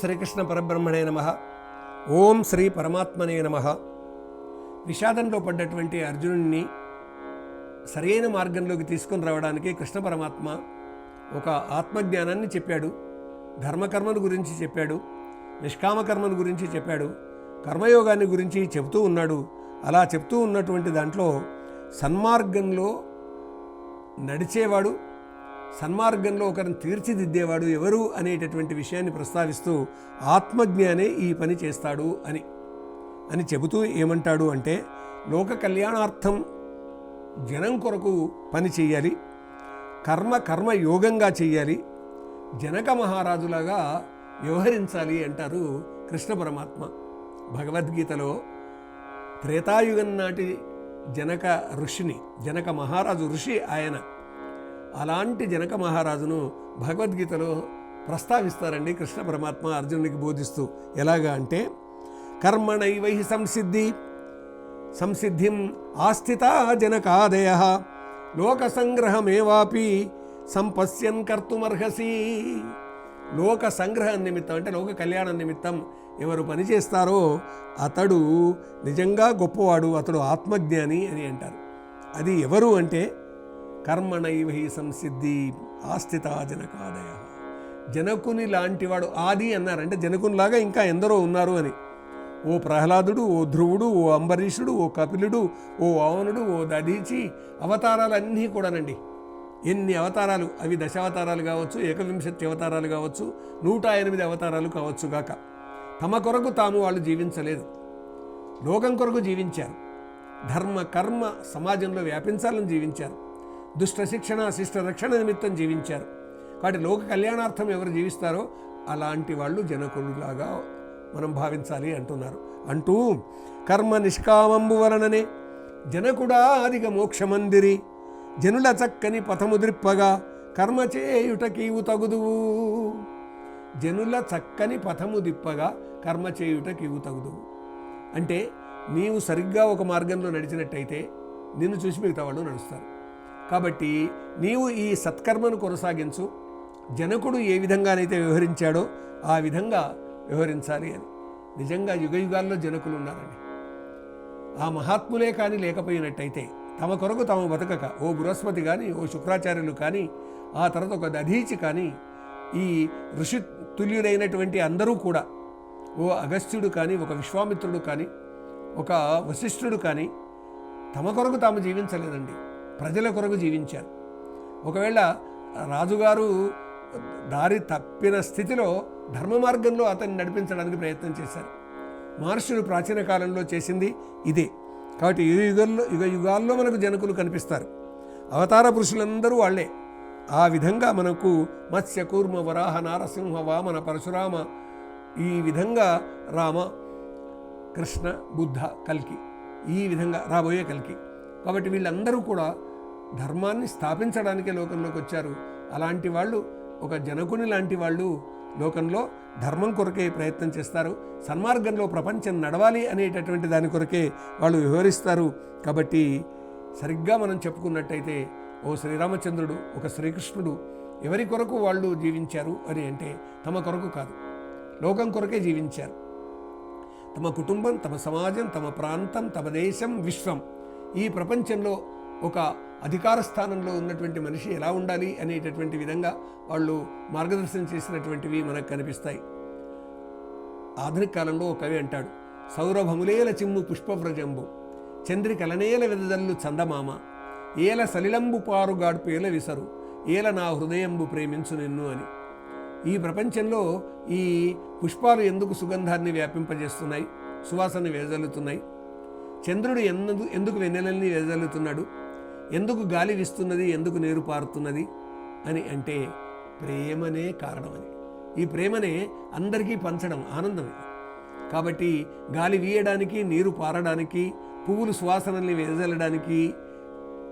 శ్రీకృష్ణ పరబ్రహ్మణే నమ. ఓం శ్రీ పరమాత్మనే నమ. విషాదంలో పడ్డటువంటి అర్జునుడిని సరైన మార్గంలోకి తీసుకొని రావడానికి కృష్ణ పరమాత్మ ఒక ఆత్మజ్ఞానాన్ని చెప్పాడు. ధర్మకర్మల గురించి చెప్పాడు. నిష్కామకర్మల గురించి చెప్పాడు. కర్మయోగాన్ని గురించి చెబుతూ ఉన్నాడు. అలా చెప్తూ ఉన్నటువంటి దాంట్లో సన్మార్గంలో నడిచేవాడు సన్మార్గంలో ఒకరిని తీర్చిదిద్దేవాడు ఎవరు అనేటటువంటి విషయాన్ని ప్రస్తావిస్తూ ఆత్మజ్ఞానే ఈ పని చేస్తాడు అని అని చెబుతూ ఏమంటాడు అంటే లోక కళ్యాణార్థం జనం కొరకు పని చేయాలి కర్మ కర్మ యోగంగా చేయాలి జనక మహారాజులాగా వ్యవహరించాలి అంటారు కృష్ణ పరమాత్మ. భగవద్గీతలో త్రేతాయుగం నాటి జనక ఋషిని జనక మహారాజు ఋషి ఆయన అలాంటి జనక మహారాజును భగవద్గీతలో ప్రస్తావిస్తారండి కృష్ణ పరమాత్మ అర్జునుడికి బోధిస్తూ. ఎలాగా అంటే కర్మణైవై సంసిద్ధి సంసిద్ధిం ఆస్థిత జనకాదయ లోక సంగ్రహమేవాపి సంపశ్యన్ కర్తుమర్హసి. లోక సంగ్రహం నిమిత్తం అంటే లోక కళ్యాణం నిమిత్తం ఎవరు పని చేస్తారో అతడు నిజంగా గొప్పవాడు అతడు ఆత్మజ్ఞాని అని అంటారు. అది ఎవరు అంటే కర్మణైవ సంసిద్ధి ఆస్థిత జనకాదయ. జనకుని లాంటివాడు ఆది అన్నారు అంటే జనకునిలాగా ఇంకా ఎందరో ఉన్నారు అని. ఓ ప్రహ్లాదుడు ఓ ధ్రువుడు ఓ అంబరీషుడు ఓ కపిలుడు ఓ అవనుడు ఓ దధీచి అవతారాలన్నీ కూడానండి. ఎన్ని అవతారాలు? అవి దశావతారాలు కావచ్చు ఏకవింశతి అవతారాలు కావచ్చు నూట ఎనిమిది అవతారాలు కావచ్చు గాక. తమ కొరకు తాము వాళ్ళు జీవించలేదు. లోకం కొరకు జీవించారు. ధర్మ కర్మ సమాజంలో వ్యాపించాలని జీవించారు. దుష్ట శిక్షణ శిష్ట రక్షణ నిమిత్తం జీవించారు. కాబట్టి లోక కళ్యాణార్థం ఎవరు జీవిస్తారో అలాంటి వాళ్ళు జనకులులాగా మనం భావించాలి అంటున్నారు. అంటూ కర్మ నిష్కామంబు వలననే జనకుడా అధిక మోక్షమందిరి జనుల చక్కని పథముద్రిప్పగా కర్మ చేయుటకీవు తగుదువు. జనుల చక్కని పథము దిప్పగా కర్మ చేయుటకీవు తగుదువు. అంటే నీవు సరిగ్గా ఒక మార్గంలో నడిచినట్టయితే నిన్ను చూసి మిగతా వాళ్ళు నడుస్తారు. కాబట్టి నీవు ఈ సత్కర్మను కొనసాగించు. జనకుడు ఏ విధంగానైతే వ్యవహరించాడో ఆ విధంగా వ్యవహరించాలి అని. నిజంగా యుగ యుగాల్లో జనకులు ఉన్నారండి. ఆ మహాత్ములే కానీ లేకపోయినట్టయితే తమ కొరకు తాము బతకక ఓ బృహస్పతి కానీ ఓ శుక్రాచార్యులు కానీ ఆ తర్వాత ఒక దధీచి కానీ ఈ ఋషి తుల్యులైనటువంటి అందరూ కూడా ఓ అగస్త్యుడు కానీ ఒక విశ్వామిత్రుడు కానీ ఒక వశిష్ఠుడు కానీ తమ కొరకు తాము జీవించలేదండి. ప్రజల కొరకు జీవించారు. ఒకవేళ రాజుగారు దారి తప్పిన స్థితిలో ధర్మ మార్గంలో అతన్ని నడిపించడానికి ప్రయత్నం చేశారు. మహర్షులు ప్రాచీన కాలంలో చేసింది ఇదే. కాబట్టి యుగ యుగంలో యుగ యుగాల్లో మనకు జనకులు కనిపిస్తారు. అవతార పురుషులందరూ వాళ్ళే. ఆ విధంగా మనకు మత్స్య కూర్మ వరాహ నారసింహ వామన పరశురామ ఈ విధంగా రామ కృష్ణ బుద్ధ కల్కి ఈ విధంగా రాబోయే కల్కి. కాబట్టి వీళ్ళందరూ కూడా ధర్మాన్ని స్థాపించడానికే లోకంలోకి వచ్చారు. అలాంటి వాళ్ళు ఒక జనకుని లాంటి వాళ్ళు లోకంలో ధర్మం కొరకే ప్రయత్నం చేస్తారు. సన్మార్గంలో ప్రపంచం నడవాలి అనేటటువంటి దాని కొరకే వాళ్ళు వివరిస్తారు కాబట్టి సరిగ్గా మనం చెప్పుకున్నట్టయితే ఓ శ్రీరామచంద్రుడు ఒక శ్రీకృష్ణుడు ఎవరి కొరకు వాళ్ళు జీవించారు అని అంటే తమ కొరకు కాదు. లోకం కొరకే జీవించారు. తమ కుటుంబం తమ సమాజం తమ ప్రాంతం తమ దేశం విశ్వం ఈ ప్రపంచంలో ఒక అధికార స్థానంలో ఉన్నటువంటి మనిషి ఎలా ఉండాలి అనేటటువంటి విధంగా వాళ్ళు మార్గదర్శనం చేసినటువంటివి మనకు కనిపిస్తాయి. ఆధునిక కాలంలో ఒక కవి అంటాడు సౌరభములేల చిమ్ము పుష్పవ్రజంబు చంద్రికలనేల వెదజల్లు చందమామ ఏల సలిలంబు పారుగాడు పేల విసరు ఏల నా హృదయంబు ప్రేమించు నిన్ను అని. ఈ ప్రపంచంలో ఈ పుష్పాలు ఎందుకు సుగంధాన్ని వ్యాపింపజేస్తున్నాయి? సువాసన వెదజల్లుతున్నాయి. చంద్రుడు ఎందు ఎందుకు వెన్నెలల్ని వెదజల్లుతున్నాడు? ఎందుకు గాలి వీస్తున్నది? ఎందుకు నీరు పారుతున్నది? అని అంటే ప్రేమనే కారణమని ఈ ప్రేమనే అందరికీ పంచడం ఆనందమే కాబట్టి గాలి వీయడానికి నీరు పారడానికి పువ్వులు సువాసనల్ని వెదజల్లడానికి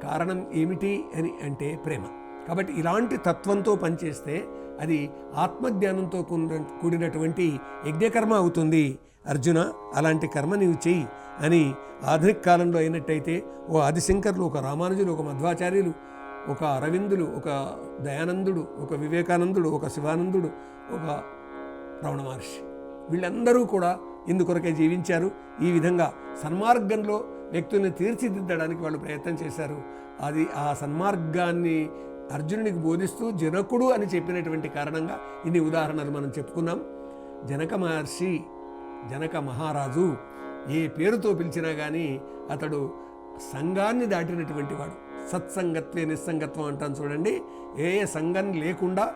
కారణం ఏమిటి అని అంటే ప్రేమ. కాబట్టి ఇలాంటి తత్వంతో పనిచేస్తే అది ఆత్మజ్ఞానంతో కూడిన కూడినటువంటి యజ్ఞకర్మ అవుతుంది. అర్జున అలాంటి కర్మ నీవు చెయ్యి అని ఆధునిక కాలంలో అయినట్టయితే ఓ ఆదిశంకర్లు ఒక రామానుజులు ఒక మధ్వాచార్యులు ఒక అరవిందులు ఒక దయానందుడు ఒక వివేకానందుడు ఒక శివానందుడు ఒక రమణ మహర్షి. వీళ్ళందరూ కూడా ఇందుకొరకే జీవించారు. ఈ విధంగా సన్మార్గంలో వ్యక్తుల్ని తీర్చిదిద్దడానికి వాళ్ళు ప్రయత్నం చేశారు. అది ఆ సన్మార్గాన్ని అర్జునునికి బోధిస్తూ జనకుడు అని చెప్పినటువంటి కారణంగా ఇన్ని ఉదాహరణలు మనం చెప్పుకున్నాం. జనక మహర్షి జనక మహారాజు ఏ పేరుతో పిలిచినా కానీ అతడు సంఘాన్ని దాటినటువంటి వాడు. సత్సంగత్వే నిస్సంగత్వం అంటాను చూడండి. ఏ ఏ సంఘం లేకుండా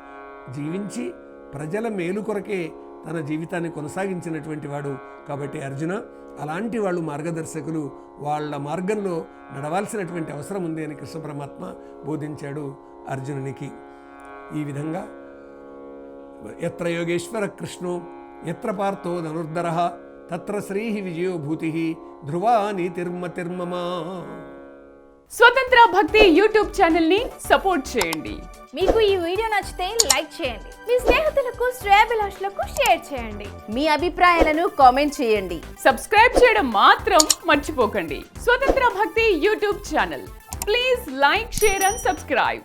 జీవించి ప్రజల మేలు కొరకే తన జీవితాన్ని కొనసాగించినటువంటి వాడు కాబట్టి అర్జున అలాంటి వాళ్ళు మార్గదర్శకులు వాళ్ళ మార్గంలో నడవాల్సినటువంటి అవసరం ఉంది అని కృష్ణ పరమాత్మ బోధించాడు అర్జునునికి. ఈ విధంగా ఎత్ర యోగేశ్వర కృష్ణో ఎత్ర పార్థో ధనుర్ధర తత్ర శ్రీ విజయో భూతి ధ్రువా నీతిర్మతిర్మమా స్వతంత్ర భక్తి యూట్యూబ్ ఛానల్ని సపోర్ట్ చేయండి. మీకు ఈ వీడియో నచ్చితే లైక్ చేయండి. మీ స్నేహితులకు శ్రేయాభిలాషులకు షేర్ చేయండి. మీ అభిప్రాయాలను కామెంట్ చేయండి. సబ్స్క్రైబ్ చేయడం మాత్రం మర్చిపోకండి. Swathantra Bhakti YouTube channel. Please like share and subscribe.